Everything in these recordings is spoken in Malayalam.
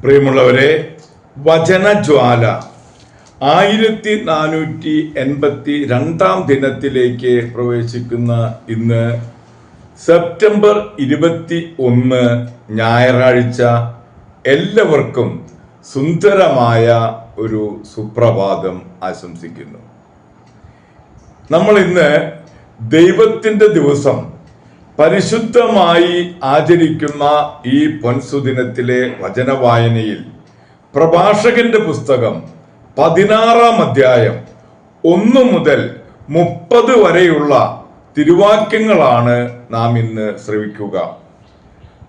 പ്രിയമുള്ളവരെ വചനജ്വാല ആയിരത്തി നാനൂറ്റി എൺപത്തി രണ്ടാം ദിനത്തിലേക്ക് പ്രവേശിക്കുന്ന ഇന്ന് സെപ്റ്റംബർ ഇരുപത്തി ഒന്ന് ഞായറാഴ്ച എല്ലാവർക്കും സുന്ദരമായ ഒരു സുപ്രഭാതം ആശംസിക്കുന്നു. നമ്മൾ ഇന്ന് ദൈവത്തിന്റെ ദിവസം പരിശുദ്ധമായി ആചരിക്കുന്ന ഈ പൊൻസുദിനത്തിലെ വചനവായനയിൽ പ്രഭാഷകന്റെ പുസ്തകം പതിനാറാം അധ്യായം ഒന്നു മുതൽ മുപ്പത് വരെയുള്ള തിരുവാക്യങ്ങളാണ് നാം ഇന്ന് ശ്രവിക്കുക.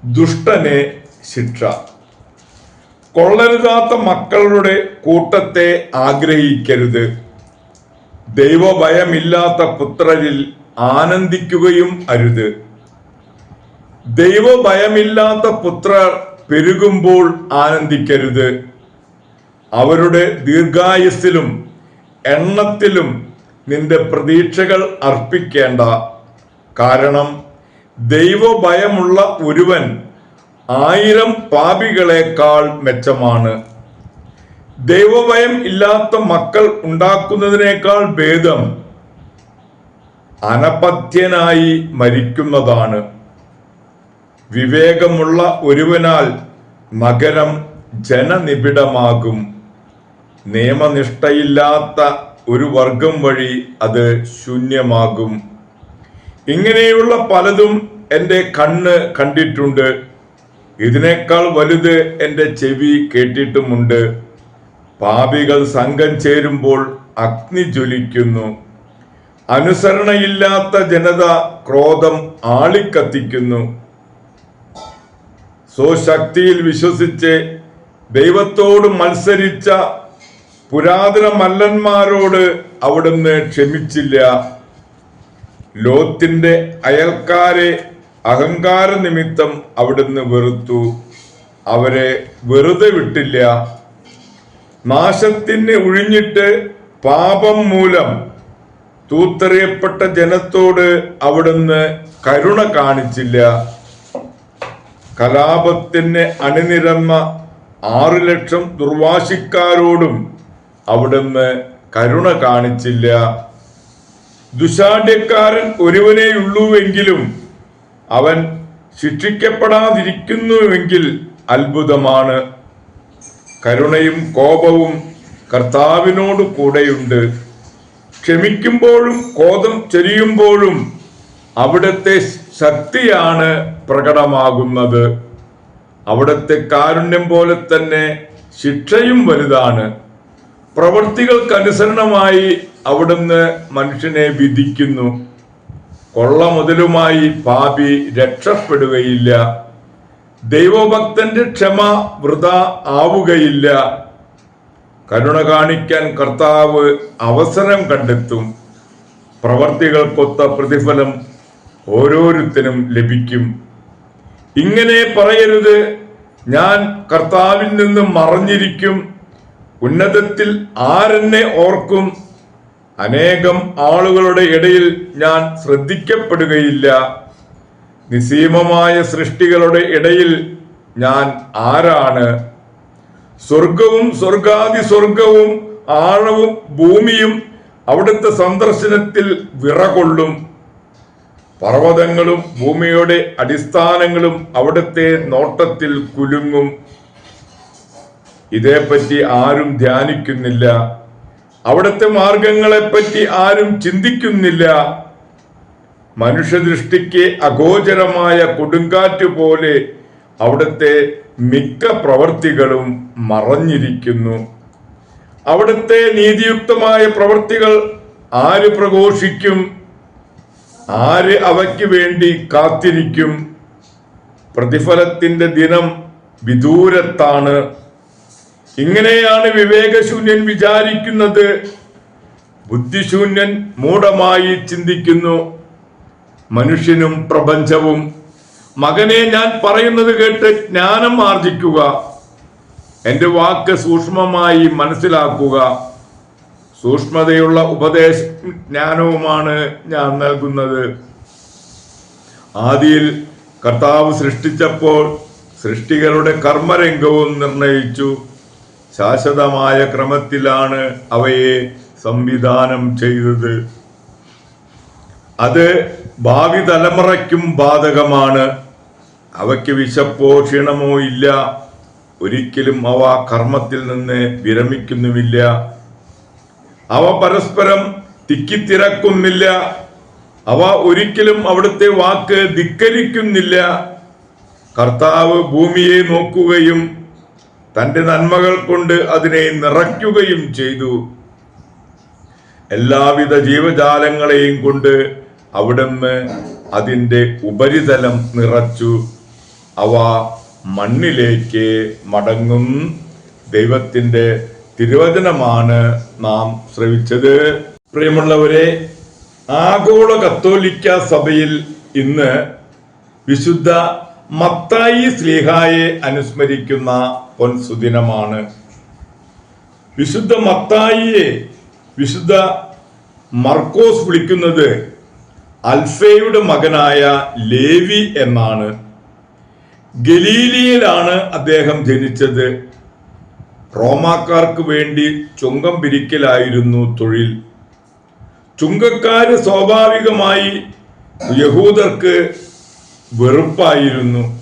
ദുഷ്ടനെ ശിക്ഷ. കൊള്ളരുതാത്ത മക്കളുടെ കൂട്ടത്തെ ആഗ്രഹിക്കരുത്. ദൈവഭയമില്ലാത്ത പുത്രരിൽ ആനന്ദിക്കുകയും അരുത്. ദൈവഭയമില്ലാത്ത പുത്രർ പെരുകുമ്പോൾ ആനന്ദിക്കരുത്. അവരുടെ ദീർഘായുസ്സിലും എണ്ണത്തിലും നിന്റെ പ്രതീക്ഷകൾ അർപ്പിക്കേണ്ട. കാരണം ദൈവഭയമുള്ള ഒരുവൻ ആയിരം പാപികളെക്കാൾ മെച്ചമാണ്. ദൈവഭയം ഇല്ലാത്ത മക്കൾ ഉണ്ടാക്കുന്നതിനേക്കാൾ ഭേദം അനപഥ്യനായി മരിക്കുന്നതാണ്. വിവേകമുള്ള ഒരുവനാൽ നഗരം ജനനിബിഡമാകും. നിയമനിഷ്ഠയില്ലാത്ത ഒരു വർഗം വഴി അത് ശൂന്യമാകും. ഇങ്ങനെയുള്ള പലതും എന്റെ കണ്ണ് കണ്ടിട്ടുണ്ട്. ഇതിനേക്കാൾ വലുത് എന്റെ ചെവി കേട്ടിട്ടുമുണ്ട്. പാപികൾ സംഘം ചേരുമ്പോൾ അഗ്നി ജ്വലിക്കുന്നു. അനുസരണയില്ലാത്ത ജനത ക്രോധം ആളിക്കത്തിക്കുന്നു. സ്വശക്തിയിൽ വിശ്വസിച്ച് ദൈവത്തോട് മത്സരിച്ച പുരാതന മല്ലന്മാരോട് അവിടുന്ന് ക്ഷമിച്ചില്ല. ലോത്തിന്റെ അയൽക്കാരെ അഹങ്കാര നിമിത്തം അവിടുന്ന് വെറുത്തു. അവരെ വെറുതെ വിട്ടില്ല. നാശത്തിന് ഒഴിഞ്ഞിട്ട് പാപം മൂലം തൂത്തെറിയപ്പെട്ട ജനത്തോട് അവിടുന്ന് കരുണ കാണിച്ചില്ല. കലാപത്തിന് അണിനിരന്ന ആറു ലക്ഷം ദുർവാശിക്കാരോടും അവിടുന്ന് കരുണ കാണിച്ചില്ല. ദുശാഠ്യക്കാരൻ ഒരുവനെയുള്ളൂവെങ്കിലും അവൻ ശിക്ഷിക്കപ്പെടാതിരിക്കുന്നുവെങ്കിൽ അത്ഭുതമാണ്. കരുണയും കോപവും കർത്താവിനോട് കൂടെയുണ്ട്. ക്ഷമിക്കുമ്പോഴും കോപം ചൊരിയുമ്പോഴും അവിടുത്തെ ശക്തിയാണ് പ്രകടമാകുന്നത്. അവിടുത്തെ കാരുണ്യം പോലെ തന്നെ ശിക്ഷയും വലുതാണ്. പ്രവൃത്തികൾക്കനുസരണമായി അവിടുന്ന് മനുഷ്യനെ വിധിക്കുന്നു. കൊള്ള മുതലുമായി പാപി രക്ഷപ്പെടുകയില്ല. ദൈവഭക്തന്റെ ക്ഷമ വൃത ആവുകയില്ല. കരുണ കാണിക്കാൻ കർത്താവ് അവസരം കണ്ടെത്തും. പ്രവർത്തികൾക്കൊത്ത പ്രതിഫലം ഓരോരുത്തരും ലഭിക്കും. ഇങ്ങനെ പറയരുത്. ഞാൻ കർത്താവിൽ നിന്ന് മറിഞ്ഞിരിക്കും. ഉന്നതത്തിൽ ആരെന്നെ ഓർക്കും? അനേകം ആളുകളുടെ ഇടയിൽ ഞാൻ ശ്രദ്ധിക്കപ്പെടുകയില്ല. നിസീമമായ സൃഷ്ടികളുടെ ഇടയിൽ ഞാൻ ആരാണ്? സ്വർഗവും സ്വർഗാദി സ്വർഗവും ആഴവും ഭൂമിയും അവിടുത്തെ സന്ദർശനത്തിൽ വിറകൊള്ളും. പർവതങ്ങളും ഭൂമിയുടെ അടിസ്ഥാനങ്ങളും അവിടുത്തെ നോട്ടത്തിൽ കുലുങ്ങും. ഇതേപ്പറ്റി ആരും ധ്യാനിക്കുന്നില്ല. അവിടുത്തെ മാർഗങ്ങളെപ്പറ്റി ആരും ചിന്തിക്കുന്നില്ല. മനുഷ്യദൃഷ്ടിക്ക് അഗോചരമായ കൊടുങ്കാറ്റ് പോലെ അവിടുത്തെ മിക്ക പ്രവർത്തികളും മറഞ്ഞിരിക്കുന്നു. അവിടുത്തെ നീതിയുക്തമായ പ്രവർത്തികൾ ആര് പ്രഘോഷിക്കും? ആര് അവയ്ക്ക് വേണ്ടി കാത്തിരിക്കും? പ്രതിഫലത്തിന്റെ ദിനം വിദൂരത്താണ്. ഇങ്ങനെയാണ് വിവേകശൂന്യൻ വിചാരിക്കുന്നത്. ബുദ്ധിശൂന്യൻ മൂഢമായി ചിന്തിക്കുന്നു. മനുഷ്യനും പ്രപഞ്ചവും. മകനെ ഞാൻ പറയുന്നത് കേട്ട് ജ്ഞാനം ആർജിക്കുക. എന്റെ വാക്ക് സൂക്ഷ്മമായി മനസ്സിലാക്കുക. സൂക്ഷ്മതയുള്ള ഉപദേശ ജ്ഞാനവുമാണ് ഞാൻ നൽകുന്നത്. ആദിയിൽ കർത്താവ് സൃഷ്ടിച്ചപ്പോൾ സൃഷ്ടികളുടെ കർമ്മരംഗവും നിർണയിച്ചു. ശാശ്വതമായ ക്രമത്തിലാണ് അവയെ സംവിധാനം ചെയ്തത്. അത് ഭാവി തലമുറയ്ക്കും ബാധകമാണ്. അവയ്ക്ക് വിശപ്പോ ക്ഷീണമോ ഇല്ല. ഒരിക്കലും അവ കർമ്മത്തിൽ നിന്ന് വിരമിക്കുന്നുമില്ല. അവ പരസ്പരം തിക്കിത്തിരക്കുന്നില്ല. അവ ഒരിക്കലും അവിടുത്തെ വാക്ക് ധിക്കരിക്കുന്നില്ല. കർത്താവ് ഭൂമിയെ നോക്കുകയും തന്റെ നന്മകൾ കൊണ്ട് അതിനെ നിറയ്ക്കുകയും ചെയ്തു. എല്ലാവിധ ജീവജാലങ്ങളെയും കൊണ്ട് അവിടുന്ന് അതിന്റെ ഉപരിതലം നിറച്ചു. അവ മണ്ണിലേക്ക് മടങ്ങും. ദൈവത്തിന്റെ തിരുവചനമാണ് നാം ശ്രവിച്ചത്. പ്രിയമുള്ളവരെ ആഗോള കത്തോലിക്ക സഭയിൽ ഇന്ന് വിശുദ്ധ മത്തായി സ്ലീഹായെ അനുസ്മരിക്കുന്ന പൊൻസുദിനമാണ്. വിശുദ്ധ മത്തായിയെ വിശുദ്ധ മർക്കോസ് വിളിക്കുന്നത് അൽഫയുടെ മകനായ ലേവി എന്നാണ്. ഗലീലിയിലാണ് അദ്ദേഹം ജനിച്ചത്. റോമാക്കാർക്ക് വേണ്ടി ചുങ്കം പിരിക്കലായിരുന്നു തൊഴിൽ. ചുങ്കക്കാര് സ്വാഭാവികമായി യഹൂദർക്ക് വെറുപ്പായിരുന്നു.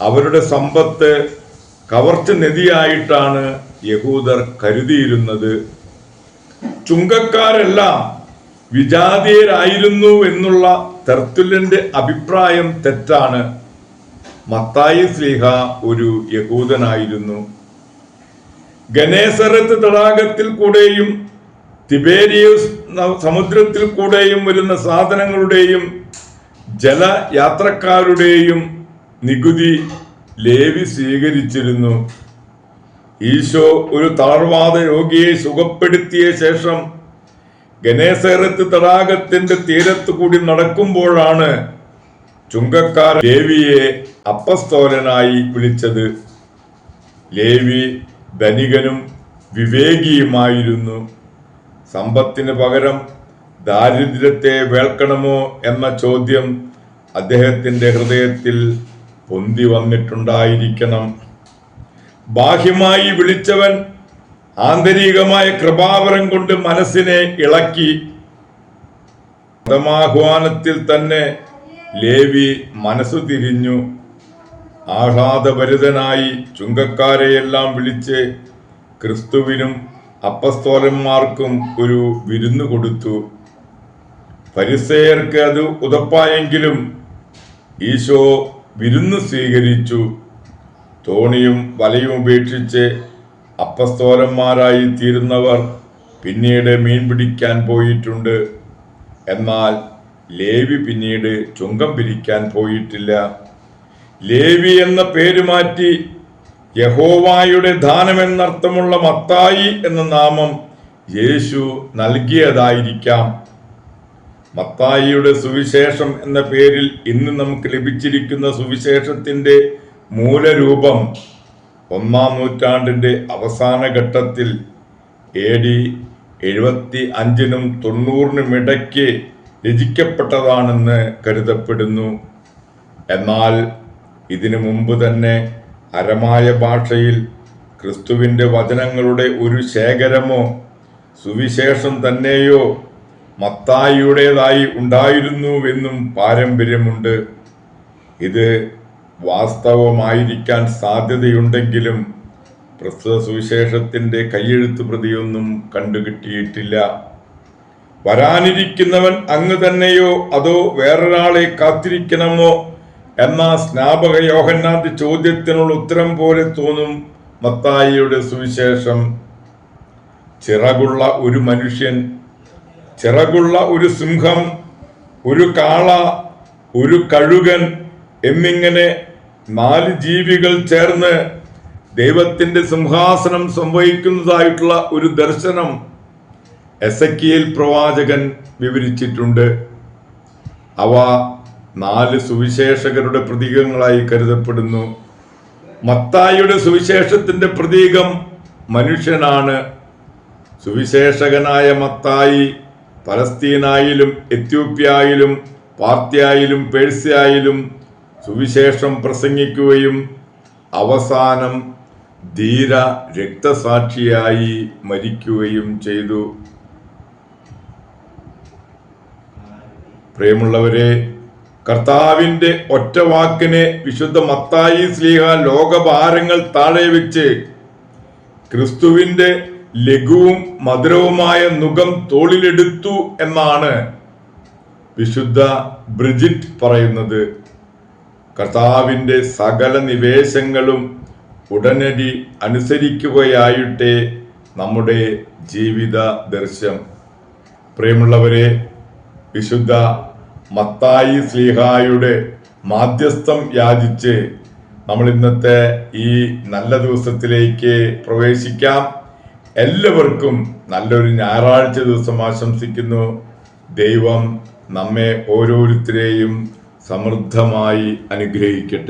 അവരുടെ സമ്പത്ത് കവർച്ച നിധിയായിട്ടാണ് യഹൂദർ കരുതിയിരുന്നത്. ചുങ്കക്കാരെല്ലാം വിജാതീയരായിരുന്നു എന്നുള്ള തെർത്തുല്യന്റെ അഭിപ്രായം തെറ്റാണ്. മത്തായി സ്ലീഹ ഒരു യഹൂദനായിരുന്നു. ഗണേസറത്ത് തടാകത്തിൽ കൂടെയും തിബേരിയസ് സമുദ്രത്തിൽ കൂടെയും വരുന്ന സാധനങ്ങളുടെയും ജലയാത്രക്കാരുടെയും നികുതി ലേവി സ്വീകരിച്ചിരുന്നു. ഈശോ ഒരു താഴ്വാദ രോഗിയെ സുഖപ്പെടുത്തിയ ശേഷം ഗനേസറത്ത് തടാകത്തിന്റെ തീരത്ത് കൂടി നടക്കുമ്പോഴാണ് ചുങ്കക്കാർ ലേവിയെ അപ്പസ്തോലനായി വിളിച്ചത്. ലേവി ധനികനും വിവേകിയുമായിരുന്നു. സമ്പത്തിന് പകരം ദാരിദ്ര്യത്തെ വേൾക്കണമോ എന്ന ചോദ്യം അദ്ദേഹത്തിന്റെ ഹൃദയത്തിൽ പൊന്തി വന്നിട്ടുണ്ടായിരിക്കണം. ബാഹ്യമായി വിളിച്ചവൻ ആന്തരികമായ കൃപാവരം കൊണ്ട് മനസ്സിനെ ഇളക്കി. മതമാഹ്വാനത്തിൽ തന്നെ ലേവി മനസ്സു തിരിഞ്ഞു. ആഹ്ലാദഭരിതനായി ചുങ്കക്കാരെയെല്ലാം വിളിച്ച് ക്രിസ്തുവിനും അപ്പസ്തോലന്മാർക്കും ഒരു വിരുന്നു കൊടുത്തു. പരിസയർക്ക് അത് ഉതപ്പായെങ്കിലും ഈശോ വിരുന്ന് സ്വീകരിച്ചു. തോണിയും വലയും ഉപേക്ഷിച്ച് അപ്പസ്തോലന്മാരായി തീരുന്നവർ പിന്നീട് മീൻ പിടിക്കാൻ പോയിട്ടുണ്ട്. എന്നാൽ ലേവി പിന്നീട് ചുങ്കം പിരിക്കാൻ പോയിട്ടില്ല. ലേവി എന്ന പേര് മാറ്റി യഹോവായുടെ ദാനമെന്നർത്ഥമുള്ള മത്തായി എന്ന നാമം യേശു നൽകിയതായിരിക്കാം. മത്തായിയുടെ സുവിശേഷം എന്ന പേരിൽ ഇന്ന് നമുക്ക് ലഭിച്ചിരിക്കുന്ന സുവിശേഷത്തിന്റെ മൂലരൂപം ഒന്നാം നൂറ്റാണ്ടിന്റെ അവസാന ഘട്ടത്തിൽ എ ഡി എഴുപത്തി അഞ്ചിനും തൊണ്ണൂറിനും ഇടയ്ക്ക് രചിക്കപ്പെട്ടതാണെന്ന് കരുതപ്പെടുന്നു. എന്നാൽ ഇതിനു മുമ്പ് തന്നെ അരമായ ഭാഷയിൽ ക്രിസ്തുവിന്റെ വചനങ്ങളുടെ ഒരു ശേഖരമോ സുവിശേഷം തന്നെയോ മത്തായിയുടേതായി ഉണ്ടായിരുന്നുവെന്നും പാരമ്പര്യമുണ്ട്. ഇത് വാസ്തവമായിരിക്കാൻ സാധ്യതയുണ്ടെങ്കിലും പ്രസ്തുത സുവിശേഷത്തിന്റെ കയ്യെഴുത്ത് പ്രതിയൊന്നും കണ്ടുകിട്ടിയിട്ടില്ല. വരാനിരിക്കുന്നവൻ അങ്ങ് തന്നെയോ അതോ വേറൊരാളെ കാത്തിരിക്കണമോ എന്ന സ്നാപക യോഹന്നാന്റെ ചോദ്യത്തിനുള്ള ഉത്തരം പോലെ തോന്നും മത്തായിയുടെ സുവിശേഷം. ചിറകുള്ള ഒരു മനുഷ്യൻ ചിറകുള്ള ഒരു സിംഹം ഒരു കാള ഒരു കഴുകൻ എന്നിങ്ങനെ നാല് ജീവികൾ ചേർന്ന് ദൈവത്തിന്റെ സിംഹാസനം സംഭവിക്കുന്നതായിട്ടുള്ള ഒരു ദർശനം എസക്കിയേൽ പ്രവാചകൻ വിവരിച്ചിട്ടുണ്ട്. അവ നാല് സുവിശേഷകരുടെ പ്രതീകങ്ങളായി കരുതപ്പെടുന്നു. മത്തായിയുടെ സുവിശേഷത്തിന്റെ പ്രതീകം മനുഷ്യനാണ്. സുവിശേഷകനായ മത്തായി പലസ്തീനായാലും എത്യോപ്യയിലും പാർത്തിയായാലും പേഴ്സ്യയിലും സുവിശേഷം പ്രസംഗിക്കുകയും അവസാനം ധീര രക്തസാക്ഷിയായി മരിക്കുകയും ചെയ്തു. പ്രിയമുള്ളവരെ കർത്താവിന്റെ ഒറ്റ വാക്കിനെ വിശുദ്ധ മത്തായി സ്ലീഹ ലോകഭാരങ്ങൾ താഴെ വെച്ച് ക്രിസ്തുവിന്റെ ലഘുവും മധുരവുമായ നുഖം തോളിലെടുത്തു എന്നാണ് വിശുദ്ധ ബ്രിജിറ്റ് പറയുന്നത്. കർത്താവിന്റെ സകല നിവേശങ്ങളും ഉടനടി അനുസരിക്കുകയായിട്ടെ നമ്മുടെ ജീവിത ദർശം. പ്രിയമുള്ളവരെ വിശുദ്ധ മത്തായി സ്ലീഹായുടെ മാധ്യസ്ഥം യാചിച്ച് നമ്മൾ ഇന്നത്തെ ഈ നല്ല ദിവസത്തിലേക്ക് പ്രവേശിക്കാം. എല്ലാവർക്കും നല്ലൊരു ഞായറാഴ്ച ദിവസം ആശംസിക്കുന്നു. ദൈവം നമ്മെ ഓരോരുത്തരെയും സമൃദ്ധമായി അനുഗ്രഹിക്കട്ടെ.